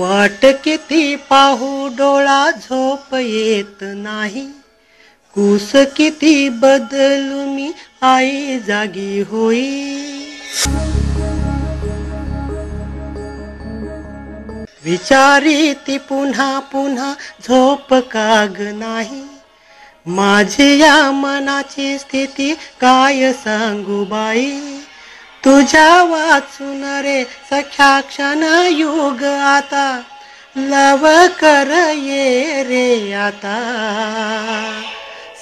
वाट किती पाहू डोळा झोप येत नाही. कुस किती बदलू मी आई जागी होई. विचारी ती पुन्हा पुन्हा झोप काग नाही. माझी या मनाची स्थिती काय सांगू बाई? तुझ्या वाचून रे सख्या क्षण युग आता लव कर ये रे आता.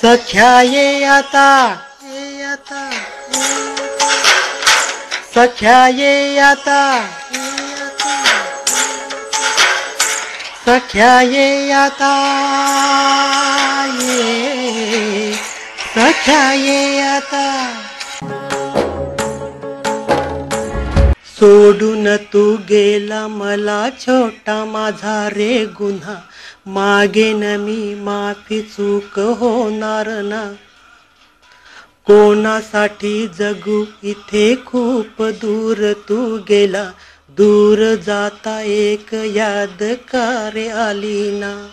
सख्या ये आता ये आता सख्या ये आता सख्या ये आता ये. सख्या ये आता. सोडून तू गेला मला छोटा माझा रे गुन्हा. मागेन मी माफी चूक होणार ना. कोणासाठी जगू इथे खूप दूर तू गेला. दूर जाता एक याद कारे आली ना.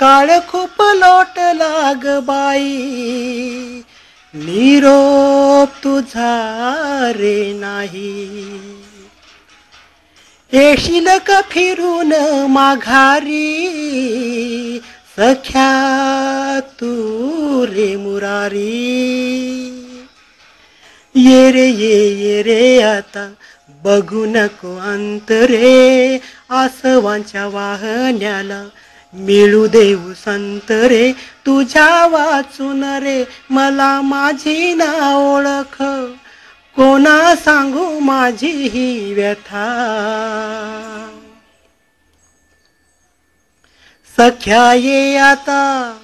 काळ खूप लोट लाग बाई. निरोप तुझा रे नाही. येशील का फिरून माघारी? सख्या तू रे मुरारी. ये रे ये ये रे आता बघू नको अंतरे. आसवांच्या वाहण्याला मिळू देऊ संत रे तुझ्या वाचून रे मला माझी ना ओळख. कोणा सांगू माझी ही व्यथा? सख्या ये आता.